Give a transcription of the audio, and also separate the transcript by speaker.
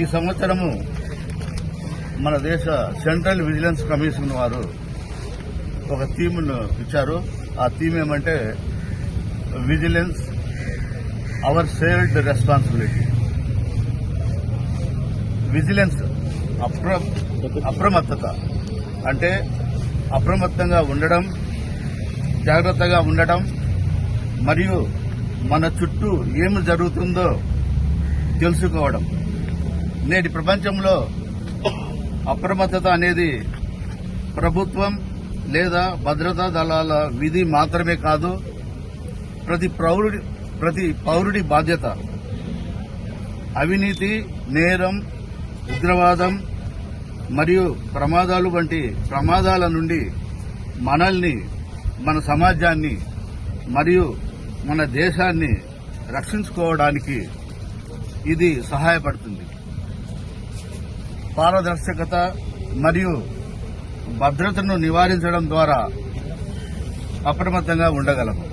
Speaker 1: ఈ సంవత్సరము మన దేశ సెంట్రల్ విజిలెన్స్ కమిషన్ వారు ఒక థీమ్ను ఇచ్చారు. ఆ థీమ్ ఏమంటే vigilance our shared responsibility. Vigilance అప్ర అప్రమత్తత. అంటే అప్రమత్తంగా ఉండడం జాగ్రత్తగా ఉండడం మరియు మన చుట్టూ ఏమి జరుగుతుందో తెలుసుకోవడం. నేటి ప్రపంచంలో అప్రమత్తత అనేది ప్రభుత్వం లేదా భద్రతా దళాల విధి మాత్రమే కాదు ప్రతి పౌరుడి ప్రతి పౌరుడి బాధ్యత. అవినీతి నేరం ఉగ్రవాదం మరియు ప్రమాదాలు వంటి ప్రమాదాల నుండి మనల్ని మన సమాజాన్ని మరియు మన దేశాన్ని రక్షించుకోవడానికి ఇది సహాయపడుతుంది. పారదర్శకత మరియు భద్రతను నివారించడం ద్వారా అప్రమత్తంగా ఉండగలము.